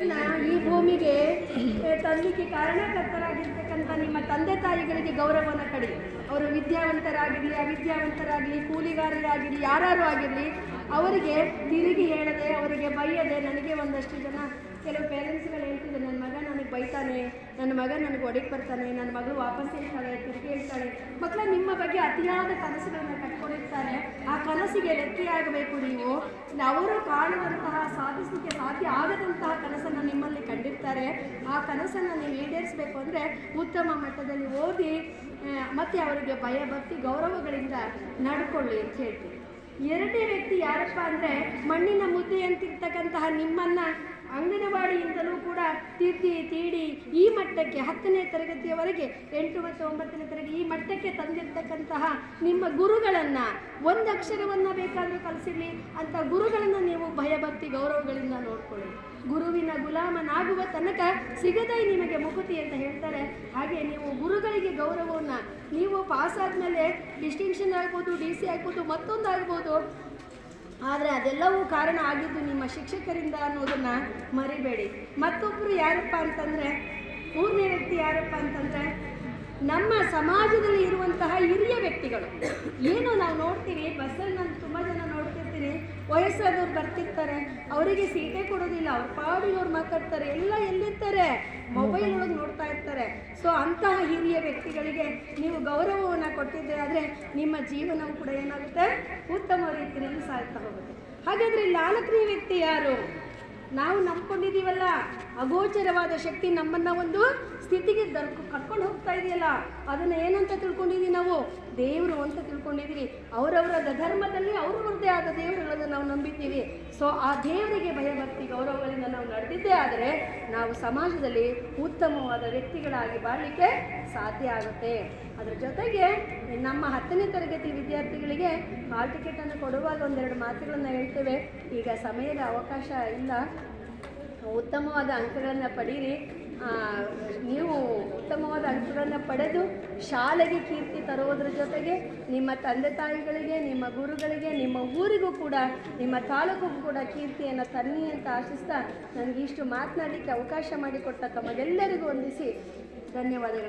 ಈ ಭೂಮಿಗೆ ತಂದಿಕ್ಕೆ ಕಾರಣಕರ್ತರಾಗಿರ್ತಕ್ಕಂಥ ನಿಮ್ಮ ತಂದೆ ತಾಯಿಗಳಿಗೆ ಗೌರವವನ್ನು ಕಡಿ. ಅವರು ವಿದ್ಯಾವಂತರಾಗಿರಲಿ, ಅವಿದ್ಯಾವಂತರಾಗಲಿ, ಕೂಲಿಗಾರರಾಗಿರಲಿ ಯಾರು ಆಗಿರಲಿ, ಅವರಿಗೆ ತಿರುಗಿ ಹೇಳದೆ, ಅವರಿಗೆ ಬೈಯದೆ ನನಗೆ ಒಂದಷ್ಟು ಜನ, ಕೆಲವು ಪೇರೆಂಟ್ಸ್ಗಳು ಹೇಳ್ತಿದ್ದೆ ನನ್ನ ಮಗ ನನಗೆ ಬೈತಾನೆ, ನನ್ನ ಮಗ ನನಗೆ ಒಡೆಗೆ ಬರ್ತಾನೆ, ನನ್ನ ಮಗಳು ವಾಪಸ್ ಹೇಳ್ತಾಳೆ ತಿರುಗಿ ಹೇಳ್ತಾಳೆ. ಮಕ್ಕಳ, ನಿಮ್ಮ ಬಗ್ಗೆ ಅತಿಯಾದ ಕನಸುಗಳನ್ನ ಕಟ್ಕೊಂಡಿರ್ತಾರೆ. ಆ ಕನಸಿಗೆ ಲೆಕ್ಕೆಯಾಗಬೇಕು ನೀವು. ಅವರು ಕಾಣುವಂತಹ ಸಾಧಿಸಲಿಕ್ಕೆ ಸಾಧ್ಯ ನಿಮ್ಮಲ್ಲಿ ಕಂಡಿರ್ತಾರೆ. ಆ ಕನಸನ್ನು ನೀವು ಈಡೇರಿಸಬೇಕು ಅಂದರೆ ಉತ್ತಮ ಮಟ್ಟದಲ್ಲಿ ಓದಿ ಮತ್ತು ಅವರಿಗೆ ಭಯ, ಭಕ್ತಿ, ಗೌರವಗಳಿಂದ ನಡ್ಕೊಳ್ಳಿ ಅಂತ ಹೇಳ್ತೀನಿ. ಎರಡನೇ ವ್ಯಕ್ತಿ ಯಾರಪ್ಪ ಅಂದರೆ ಮಣ್ಣಿನ ಮುದ್ದೆ ಅಂತಿರ್ತಕ್ಕಂತಹ ನಿಮ್ಮನ್ನು ಅಂಗನವಾಡಿಯಿಂದಲೂ ಕೂಡ ತಿದ್ದಿ ತೀಡಿ ಈ ಮಟ್ಟಕ್ಕೆ ಹತ್ತನೇ ತರಗತಿಯವರೆಗೆ ಎಂಟು ಮತ್ತು ಒಂಬತ್ತನೇ ತರಗತಿ ಈ ಮಟ್ಟಕ್ಕೆ ತಂದಿರ್ತಕ್ಕಂತಹ ನಿಮ್ಮ ಗುರುಗಳನ್ನು ಒಂದು ಅಕ್ಷರವನ್ನು ಬೇಕಾದರೂ ಕಲಿಸಿರಲಿ. ಅಂತ ಗುರುಗಳನ್ನು ನೀವು ಭಯಭಕ್ತಿ ಗೌರವಗಳಿಂದ ನೋಡ್ಕೊಳ್ಳಿ. ಗುರುವಿನ ಗುಲಾಮನಾಗುವ ತನಕ ಸಿಗದೇ ನಿಮಗೆ ಮುಕುತಿ ಅಂತ ಹೇಳ್ತಾರೆ. ಹಾಗೆ ನೀವು ಗುರುಗಳಿಗೆ ಗೌರವವನ್ನು ನೀವು ಪಾಸ್ ಆದಮೇಲೆ ಡಿಸ್ಟಿಂಕ್ಷನ್ ಆಗ್ಬೋದು ಡಿ ಸಿ ಆಗ್ಬೋದು ಮತ್ತೊಂದು ಆಗ್ಬೋದು ಆದರೆ ಅದೆಲ್ಲವೂ ಕಾರಣ ಆಗಿದ್ದು ನಿಮ್ಮ ಶಿಕ್ಷಕರಿಂದ ಅನ್ನೋದನ್ನು ಮರಿಬೇಡಿ. ಮತ್ತೊಬ್ಬರು ಯಾರಪ್ಪ ಅಂತಂದರೆ ಮೂರನೇ ವ್ಯಕ್ತಿ ಯಾರಪ್ಪ ಅಂತಂದರೆ ನಮ್ಮ ಸಮಾಜದಲ್ಲಿ ಇರುವಂತಹ ಹಿರಿಯ ವ್ಯಕ್ತಿಗಳು. ಏನು ನಾವು ನೋಡ್ತೀವಿ ಬಸ್ಸಲ್ಲಿ ನಾನು ತುಂಬ ಜನ ನೋಡ್ತಿರ್ತೀನಿ ವಯಸ್ಸಾದವ್ರು ಬರ್ತಿರ್ತಾರೆ ಅವರಿಗೆ ಸೀಟೇ ಕೊಡೋದಿಲ್ಲ ಅವ್ರ ಪಾಡಿಗೆ ಅವ್ರು ಮಾತಾಡ್ತಾರೆ ಎಲ್ಲ ಎಲ್ಲಿರ್ತಾರೆ? ಮೊಬೈಲ್ ಇರ್ತಾರೆ ಸೊ ಅಂತಹ ಹಿರಿಯ ವ್ಯಕ್ತಿಗಳಿಗೆ ನೀವು ಗೌರವವನ್ನು ಕೊಟ್ಟಿದ್ದೆ ಆದರೆ ನಿಮ್ಮ ಜೀವನವು ಕೂಡ ಏನಾಗುತ್ತೆ? ಉತ್ತಮ ರೀತಿಯಲ್ಲಿ ಸಾಯ್ತಾ ಹೋಗುತ್ತೆ. ಹಾಗಾದರೆ ನಾಲ್ಕನೇ ವ್ಯಕ್ತಿ ಯಾರು? ನಾವು ನಂಬ್ಕೊಂಡಿದ್ದೀವಲ್ಲ, ಅಗೋಚರವಾದ ಶಕ್ತಿ ನಮ್ಮನ್ನು ಒಂದು ಸ್ಥಿತಿಗೆ ದರ್ ಕರ್ಕೊಂಡು ಹೋಗ್ತಾ ಇದೆಯಲ್ಲ, ಅದನ್ನು ಏನಂತ ತಿಳ್ಕೊಂಡಿದ್ದೀವಿ ನಾವು? ದೇವರು ಅಂತ ತಿಳ್ಕೊಂಡಿದ್ದೀವಿ ಅವರವರ ಧರ್ಮದಲ್ಲಿ ಅವ್ರವ್ರದ್ದೇ ಆದ ದೇವರುಗಳನ್ನು ನಂಬಿದ್ದೀವಿ. ಸೊ ಆ ದೇವರಿಗೆ ಭಯಭಕ್ತಿ ಗೌರವಗಳಿಂದ ನಾವು ನಡೆದಿದ್ದೇ ಆದರೆ ನಾವು ಸಮಾಜದಲ್ಲಿ ಉತ್ತಮವಾದ ವ್ಯಕ್ತಿಗಳಾಗಿ ಬಾಳಲಿಕ್ಕೆ ಸಾಧ್ಯ ಆಗುತ್ತೆ. ಅದರ ಜೊತೆಗೆ ನಮ್ಮ ಹತ್ತನೇ ತರಗತಿ ವಿದ್ಯಾರ್ಥಿಗಳಿಗೆ ಹಾಲ್ ಟಿಕೆಟನ್ನು ಕೊಡುವಾಗ ಒಂದೆರಡು ಮಾತುಗಳನ್ನು ಹೇಳ್ತೇವೆ. ಈಗ ಸಮಯದ ಅವಕಾಶ ಇಲ್ಲ. ಉತ್ತಮವಾದ ಅಂಕಗಳನ್ನು ಪಡೀರಿ. ನೀವು ಉತ್ತಮವಾದ ಅಂಕಗಳನ್ನು ಪಡೆದು ಶಾಲೆಗೆ ಕೀರ್ತಿ ತರುವುದರ ಜೊತೆಗೆ ನಿಮ್ಮ ತಂದೆ ತಾಯಿಗಳಿಗೆ, ನಿಮ್ಮ ಗುರುಗಳಿಗೆ, ನಿಮ್ಮ ಊರಿಗೂ ಕೂಡ, ನಿಮ್ಮ ತಾಲೂಕಿಗೂ ಕೂಡ ಕೀರ್ತಿಯನ್ನು ತನ್ನಿ ಅಂತ ಆಶಿಸ್ತಾ ನನಗೆ ಇಷ್ಟು ಮಾತನಾಡಲಿಕ್ಕೆ ಅವಕಾಶ ಮಾಡಿಕೊಟ್ಟ ತಮಗೆಲ್ಲರಿಗೂ ವಂದಿಸಿ. ಧನ್ಯವಾದಗಳು.